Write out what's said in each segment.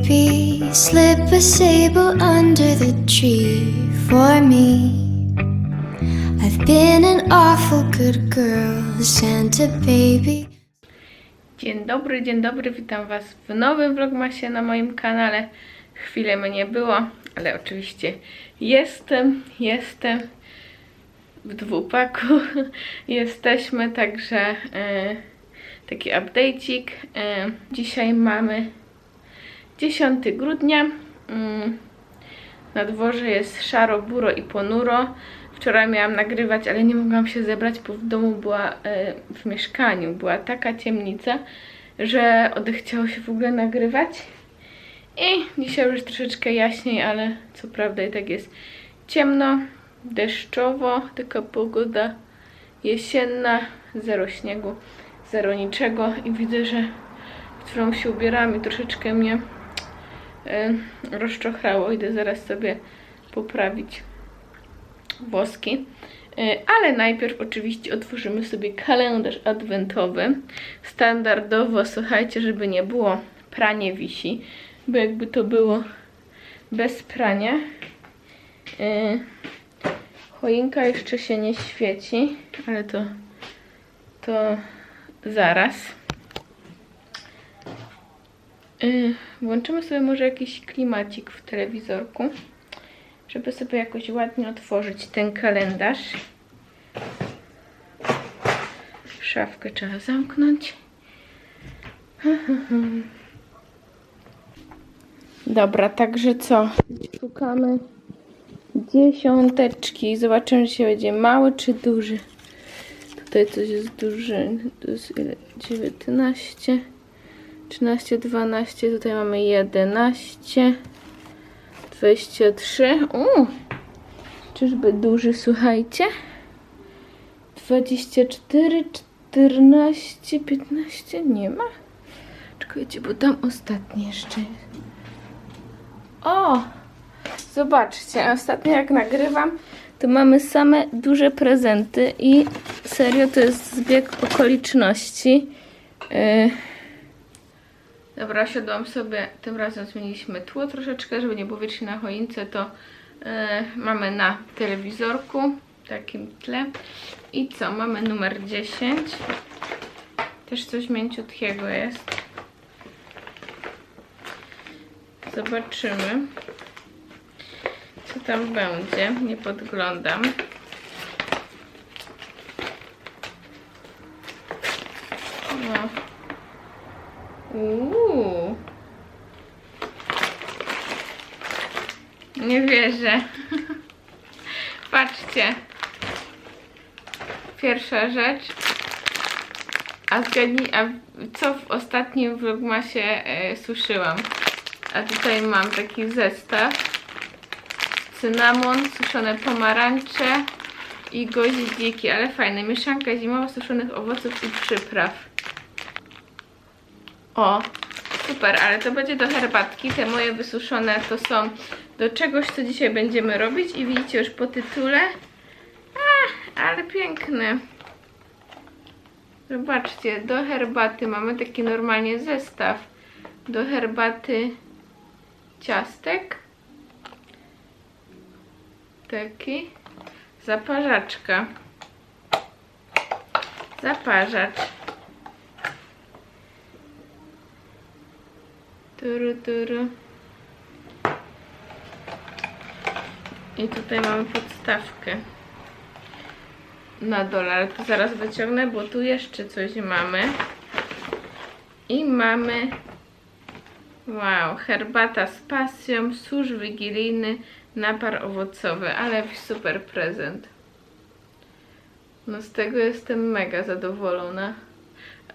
baby. Slip a sable under the tree for me. I've been an awful good girl, Santa baby. Dzień dobry, dzień dobry, witam Was w nowym vlogmasie na moim kanale. Chwilę mnie nie było, ale oczywiście jestem, jestem w dwupaku. Jesteśmy, także e, taki update'ik. E, dzisiaj mamy 10 grudnia. Mm, na dworze jest szaro, buro i ponuro. Wczoraj miałam nagrywać, ale nie mogłam się zebrać, bo w domu była, e, w mieszkaniu była taka ciemnica, że odechciało się w ogóle nagrywać. I dzisiaj już troszeczkę jaśniej, ale co prawda i tak jest ciemno, deszczowo, taka pogoda jesienna, zero śniegu, zero niczego i widzę, że którą się ubieram i troszeczkę mnie e, rozczochrało. Idę zaraz sobie poprawić włoski. E, Ale najpierw oczywiście otworzymy sobie kalendarz adwentowy. Standardowo, słuchajcie, żeby nie było, pranie wisi, bo jakby to było bez prania. E, Choinka jeszcze się nie świeci, ale to, to zaraz. Y, Włączymy sobie może jakiś klimacik w telewizorku, żeby sobie jakoś ładnie otworzyć ten kalendarz. Szafkę trzeba zamknąć. Dobra, także co? Szukamy dziesiąteczki. Zobaczymy, czy będzie mały czy duży. Tutaj coś jest duży. To jest ile? 19. 13, 12, tutaj mamy 11, 23. U, czyżby duży, słuchajcie? 24, 14, 15, nie ma? Czekajcie, bo tam ostatni jeszcze. O! Zobaczcie, ostatnio jak nagrywam, to mamy same duże prezenty i serio to jest zbieg okoliczności. Yy, Dobra, siadłam sobie, tym razem zmieniliśmy tło troszeczkę, żeby nie było wiecznie na choince, to e, mamy na telewizorku, takim tle. I co, mamy numer 10. Też coś mięciutkiego jest. Zobaczymy, co tam będzie. Nie podglądam. No. Nie wierzę. Patrzcie. Pierwsza rzecz. A zgadnij, a co w ostatnim vlogmasie e, suszyłam? A tutaj mam taki zestaw. Cynamon, suszone pomarańcze i goździki, ale fajne. Mieszanka zimowa suszonych owoców i przypraw. O, super, ale to będzie do herbatki. Te moje wysuszone to są do czegoś, co dzisiaj będziemy robić. I widzicie już po tytule. A, ale piękne. Zobaczcie, do herbaty mamy taki normalnie zestaw. Do herbaty ciastek. Taki. Zaparzaczka. Zaparzacz. Turu, turu. I tutaj mamy podstawkę na dole, ale to zaraz wyciągnę, bo tu jeszcze coś mamy. I mamy wow, herbata z pasją, susz wigilijny, napar owocowy, ale super prezent. No z tego jestem mega zadowolona.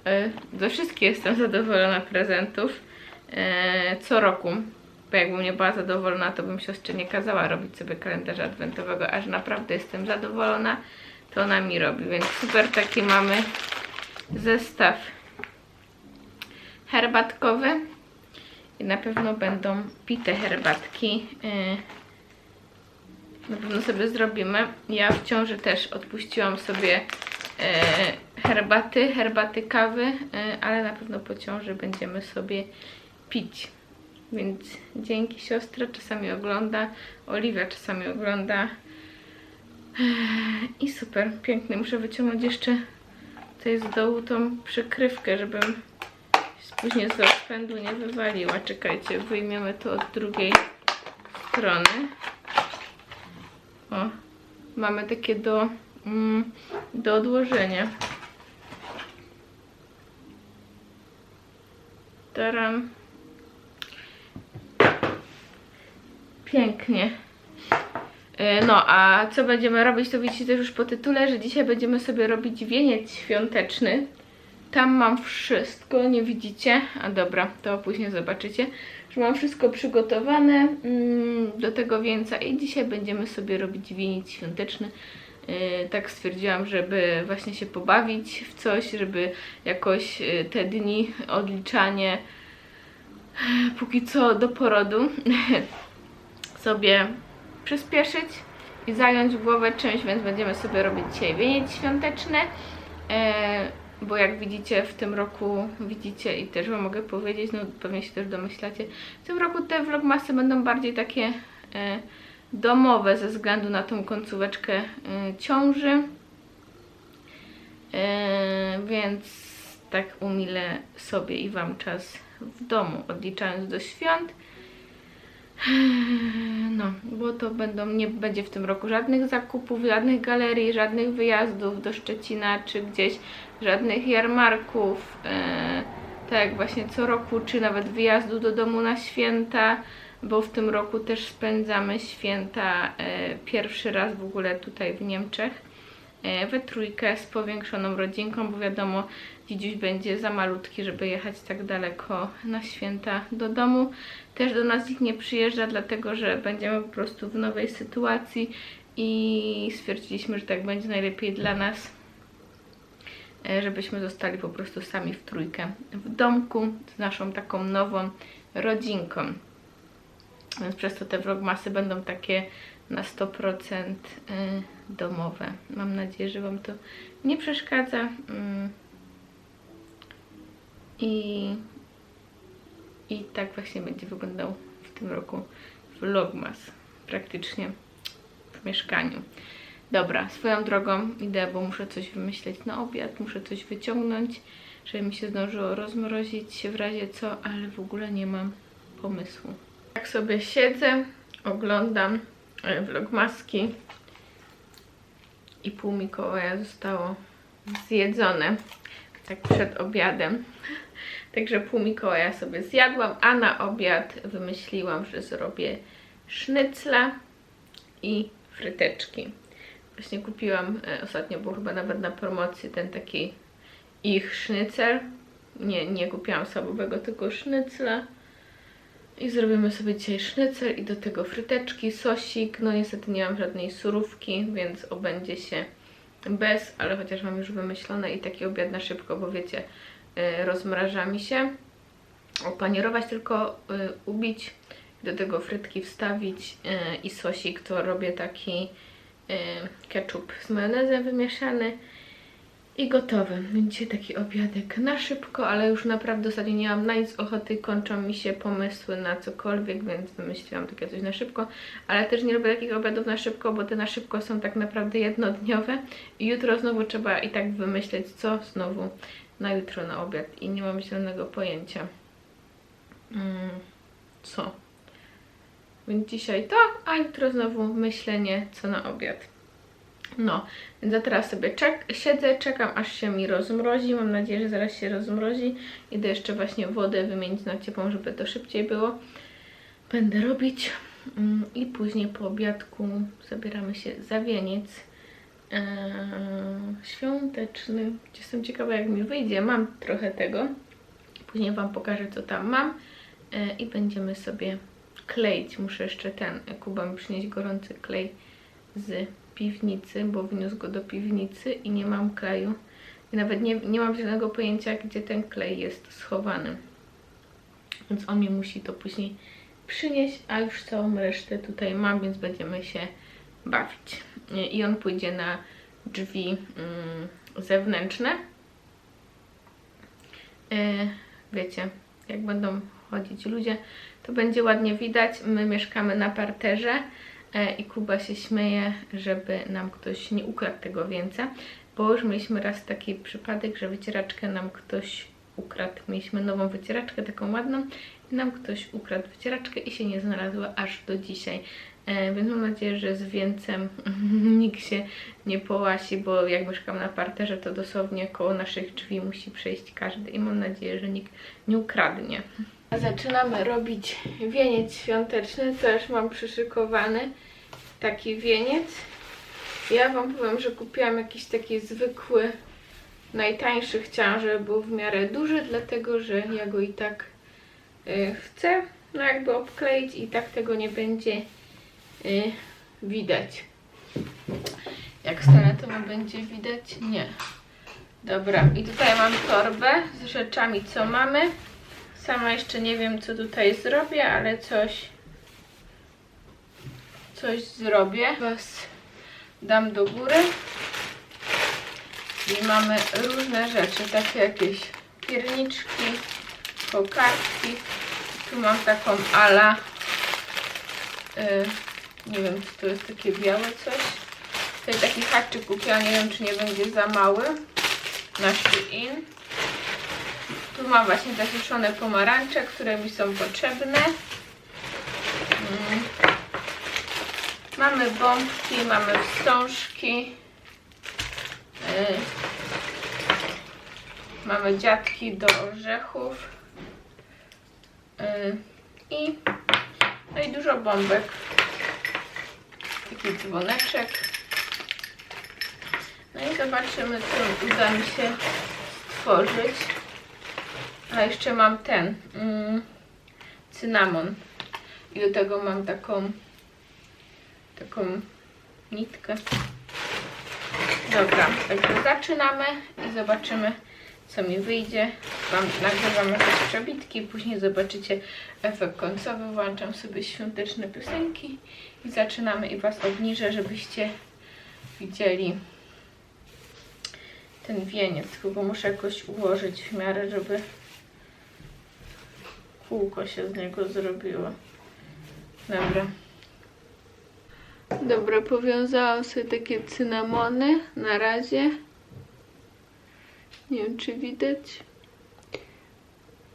E, Do wszystkich jestem zadowolona prezentów co roku. Bo jakbym nie była zadowolona, to bym siostrze nie kazała robić sobie kalendarza adwentowego, aż naprawdę jestem zadowolona, to ona mi robi. Więc super taki mamy zestaw herbatkowy. I na pewno będą pite herbatki. E, na pewno sobie zrobimy. Ja w ciąży też odpuściłam sobie e, herbaty, herbaty kawy, e, ale na pewno po ciąży będziemy sobie pić. Więc dzięki siostra czasami ogląda, Oliwia czasami ogląda. I super, piękny. Muszę wyciągnąć jeszcze tutaj z dołu tą przykrywkę, żebym później z rozpędu nie wywaliła. Czekajcie, wyjmiemy to od drugiej strony. O, mamy takie do, mm, do odłożenia. Taram. Pięknie. E, No, a co będziemy robić, to widzicie też już po tytule, że dzisiaj będziemy sobie robić wieniec świąteczny. Tam mam wszystko, nie widzicie? A dobra, to później zobaczycie, że mam wszystko przygotowane mm, do tego wieńca i dzisiaj będziemy sobie robić wieniec świąteczny. Yy, tak stwierdziłam, żeby właśnie się pobawić w coś, żeby jakoś yy, te dni odliczanie póki co do porodu sobie przyspieszyć i zająć głowę czymś, więc będziemy sobie robić dzisiaj wieniec świąteczny. E, bo jak widzicie w tym roku, widzicie i też wam mogę powiedzieć, no pewnie się też domyślacie, w tym roku te vlogmasy będą bardziej takie e, domowe ze względu na tą końcóweczkę e, ciąży. Więc tak umilę sobie i wam czas w domu, odliczając do świąt. No, bo to będą, nie będzie w tym roku żadnych zakupów, żadnych galerii, żadnych wyjazdów do Szczecina czy gdzieś, żadnych jarmarków, e, tak właśnie co roku, czy nawet wyjazdu do domu na święta, bo w tym roku też spędzamy święta e, pierwszy raz w ogóle tutaj w Niemczech e, we trójkę z powiększoną rodzinką, bo wiadomo, dzidziuś będzie za malutki, żeby jechać tak daleko na święta do domu. Też do nas nikt nie przyjeżdża, dlatego że będziemy po prostu w nowej sytuacji i stwierdziliśmy, że tak będzie najlepiej dla nas, e, żebyśmy zostali po prostu sami w trójkę w domku z naszą taką nową rodzinką. Więc przez to te vlogmasy będą takie na 100% y, domowe. Mam nadzieję, że Wam to nie przeszkadza. Mm. I, I tak właśnie będzie wyglądał w tym roku vlogmas. Praktycznie w mieszkaniu. Dobra, swoją drogą idę, bo muszę coś wymyśleć na obiad, muszę coś wyciągnąć, żeby mi się zdążyło rozmrozić w razie co, ale w ogóle nie mam pomysłu. Tak sobie siedzę, oglądam e, vlogmaski i pół Mikołaja zostało zjedzone tak przed obiadem. Także pół Mikołaja sobie zjadłam, a na obiad wymyśliłam, że zrobię sznycla i fryteczki. Właśnie kupiłam e, ostatnio, był chyba nawet na promocji ten taki ich sznycel. Nie, nie kupiłam sabowego, tylko sznycla. I zrobimy sobie dzisiaj sznycel i do tego fryteczki, sosik. No niestety nie mam żadnej surówki, więc obędzie się bez, ale chociaż mam już wymyślone i taki obiad na szybko, bo wiecie, rozmraża mi się. Opanierować tylko, yy, ubić, do tego frytki wstawić yy, i sosik to robię taki ketchup z majonezem wymieszany i gotowe. Dzisiaj taki obiadek na szybko, ale już naprawdę ostatnio nie mam na nic ochoty, kończą mi się pomysły na cokolwiek, więc wymyśliłam takie coś na szybko, ale też nie robię takich obiadów na szybko, bo te na szybko są tak naprawdę jednodniowe i jutro znowu trzeba i tak wymyśleć, co znowu na jutro na obiad i nie mam zielonego pojęcia. Mm, co? Więc dzisiaj to, a jutro znowu myślenie, co na obiad. No, więc ja teraz sobie czek siedzę, czekam aż się mi rozmrozi. Mam nadzieję, że zaraz się rozmrozi. Idę jeszcze właśnie wodę wymienić na ciepłą, żeby to szybciej było. Będę robić. Mm, I później po obiadku zabieramy się za wieniec ee, świąteczny. Jestem ciekawa jak mi wyjdzie. Mam trochę tego. Później Wam pokażę co tam mam. E, I będziemy sobie kleić. Muszę jeszcze ten, Kuba mi przynieść gorący klej z piwnicy, bo wniósł go do piwnicy i nie mam kleju. I nawet nie, nie mam żadnego pojęcia, gdzie ten klej jest schowany. Więc on mi musi to później przynieść, a już całą resztę tutaj mam, więc będziemy się bawić. I on pójdzie na drzwi mm, zewnętrzne. E, wiecie, jak będą chodzić ludzie, to będzie ładnie widać. My mieszkamy na parterze e, i Kuba się śmieje, żeby nam ktoś nie ukradł tego wieńca, bo już mieliśmy raz taki przypadek, że wycieraczkę nam ktoś ukradł. Mieliśmy nową wycieraczkę, taką ładną i nam ktoś ukradł wycieraczkę i się nie znalazła aż do dzisiaj. E, więc mam nadzieję, że z wieńcem nikt się nie połasi, bo jak mieszkam na parterze, to dosłownie koło naszych drzwi musi przejść każdy i mam nadzieję, że nikt nie ukradnie. Zaczynamy robić wieniec świąteczny, to już mam przyszykowany taki wieniec. Ja Wam powiem, że kupiłam jakiś taki zwykły, najtańszy, chciałam, żeby był w miarę duży, dlatego że ja go i tak y, chcę, no jakby obkleić i tak tego nie będzie y, widać. Jak stanę, to wam będzie widać? Nie. Dobra, i tutaj mam torbę z rzeczami, co mamy. Sama jeszcze nie wiem, co tutaj zrobię, ale coś coś zrobię. Was dam do góry. I mamy różne rzeczy, takie jakieś pierniczki, kokardki. Tu mam taką ala, y, nie wiem, czy to jest takie białe coś. Tutaj taki haczyk kupiłam, nie wiem, czy nie będzie za mały. Na Shein. Tu mam właśnie te suszone pomarańcze, które mi są potrzebne. Mm. Mamy bombki, mamy wstążki. Y, Mamy dziadki do orzechów. Y, I, no i dużo bombek. Taki dzwoneczek. No i zobaczymy, co uda mi się stworzyć. A jeszcze mam ten mm, cynamon. I do tego mam taką taką nitkę. Dobra, także zaczynamy i zobaczymy, co mi wyjdzie. Wam nagrywam jakieś przebitki, później zobaczycie efekt końcowy. Włączam sobie świąteczne piosenki i zaczynamy i Was obniżę, żebyście widzieli ten wieniec, tylko muszę jakoś ułożyć w miarę, żeby kółko się z niego zrobiło. Dobra. Dobra, powiązałam sobie takie cynamony na razie. Nie wiem, czy widać.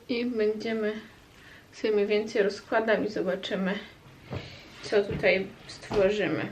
I będziemy sobie mniej więcej rozkładam i zobaczymy, co tutaj stworzymy.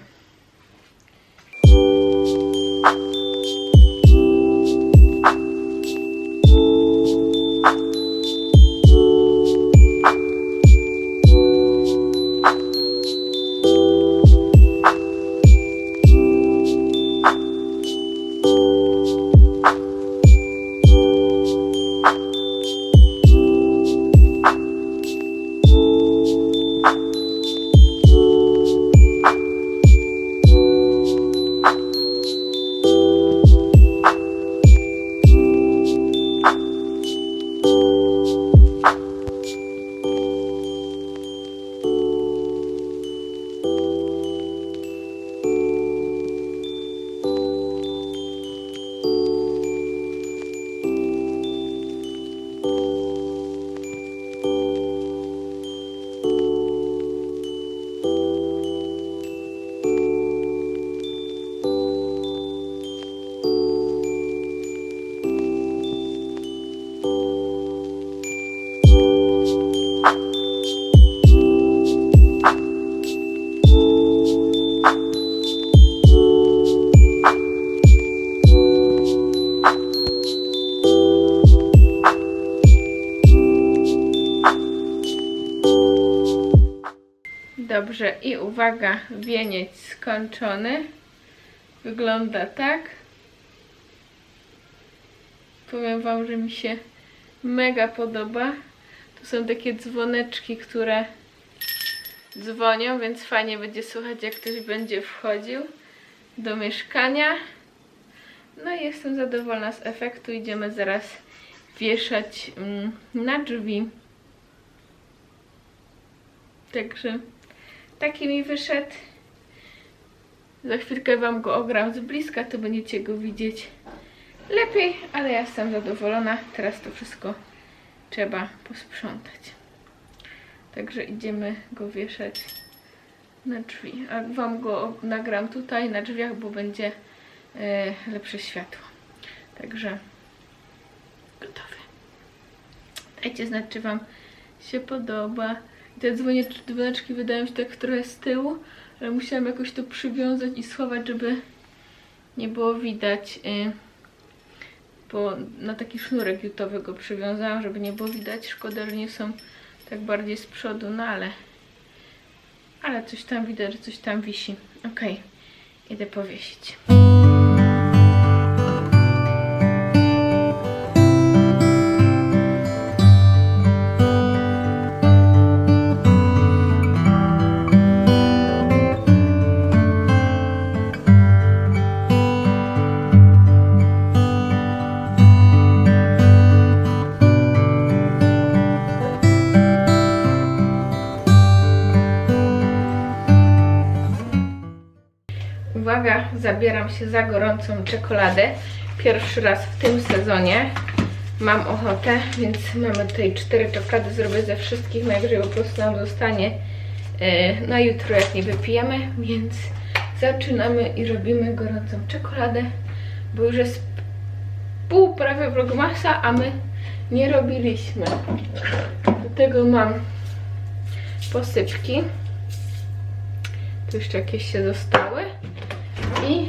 Uwaga, wieniec skończony. Wygląda tak. Powiem Wam, że mi się mega podoba. Tu są takie dzwoneczki, które dzwonią, więc fajnie będzie słuchać, jak ktoś będzie wchodził do mieszkania. No i jestem zadowolona z efektu. Idziemy zaraz wieszać mm, na drzwi. Także taki mi wyszedł. Za chwilkę Wam go ogram z bliska, to będziecie go widzieć lepiej, ale ja jestem zadowolona. Teraz to wszystko trzeba posprzątać. Także idziemy go wieszać na drzwi. A wam go nagram tutaj na drzwiach, bo będzie e, lepsze światło. Także gotowy. Dajcie znać, czy wam się podoba. Te dzwonię, dzwoneczki wydają się tak trochę z tyłu, ale musiałam jakoś to przywiązać i schować, żeby nie było widać. y, Bo na taki sznurek jutowy go przywiązałam, żeby nie było widać. Szkoda, że nie są tak bardziej z przodu, no ale ale coś tam widać, że coś tam wisi. Okej, idę powiesić. Się za gorącą czekoladę. Pierwszy raz w tym sezonie mam ochotę, więc mamy tutaj cztery czekolady. Zrobię ze wszystkich, najwyżej po prostu nam zostanie e, na jutro, jak nie wypijemy. Więc zaczynamy i robimy gorącą czekoladę, bo już jest pół prawie vlogmasa, a my nie robiliśmy. Do tego mam posypki. Tu jeszcze jakieś się zostały. I,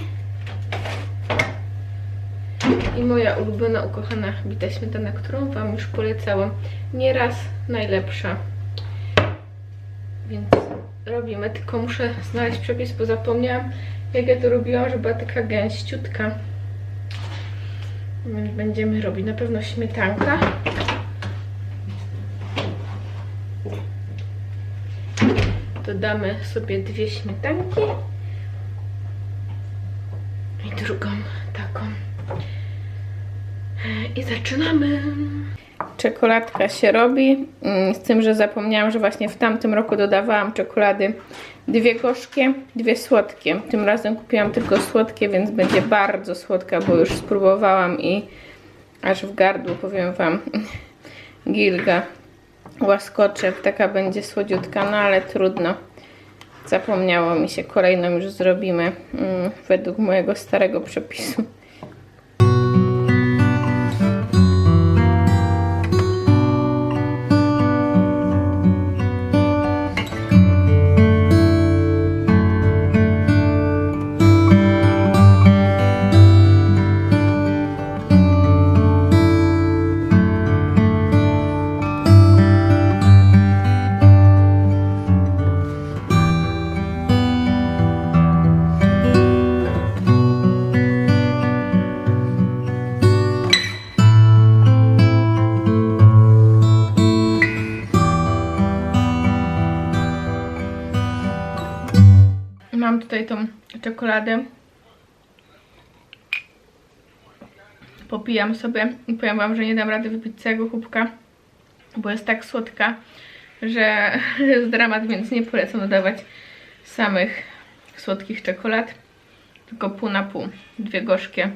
I moja ulubiona, ukochana bita śmietana, którą Wam już polecałam. Nieraz najlepsza. Więc robimy, tylko muszę znaleźć przepis, bo zapomniałam jak ja to robiłam, że była taka gęściutka. Więc będziemy robić na pewno śmietanka. Dodamy sobie dwie śmietanki i drugą zaczynamy. Czekoladka się robi, mm, z tym, że zapomniałam, że właśnie w tamtym roku dodawałam czekolady dwie gorzkie, dwie słodkie. Tym razem kupiłam tylko słodkie, więc będzie bardzo słodka, bo już spróbowałam i aż w gardło, powiem Wam, gilga łaskocze, taka będzie słodziutka, no ale trudno. Zapomniało mi się, kolejną już zrobimy mm, według mojego starego przepisu. Czekoladę. Popijam sobie i powiem wam, że nie dam rady wypić całego kubka, bo jest tak słodka, że jest dramat, więc nie polecam dodawać samych słodkich czekolad, tylko pół na pół. Dwie gorzkie,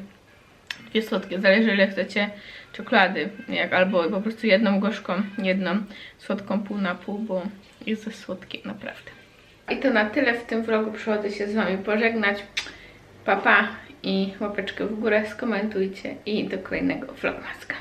dwie słodkie, zależy ile chcecie czekolady, jak albo po prostu jedną gorzką, jedną słodką pół na pół, bo jest za słodkie naprawdę. I to na tyle w tym vlogu. Przychodzę się z Wami pożegnać. Papa pa i łapeczkę w górę, skomentujcie i do kolejnego vlogmaska.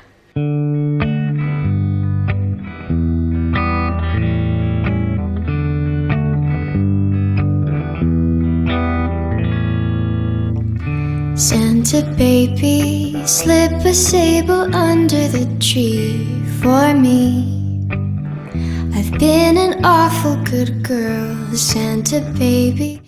Santa baby, slip a sable under the tree for me. Been an awful good girl, Santa baby.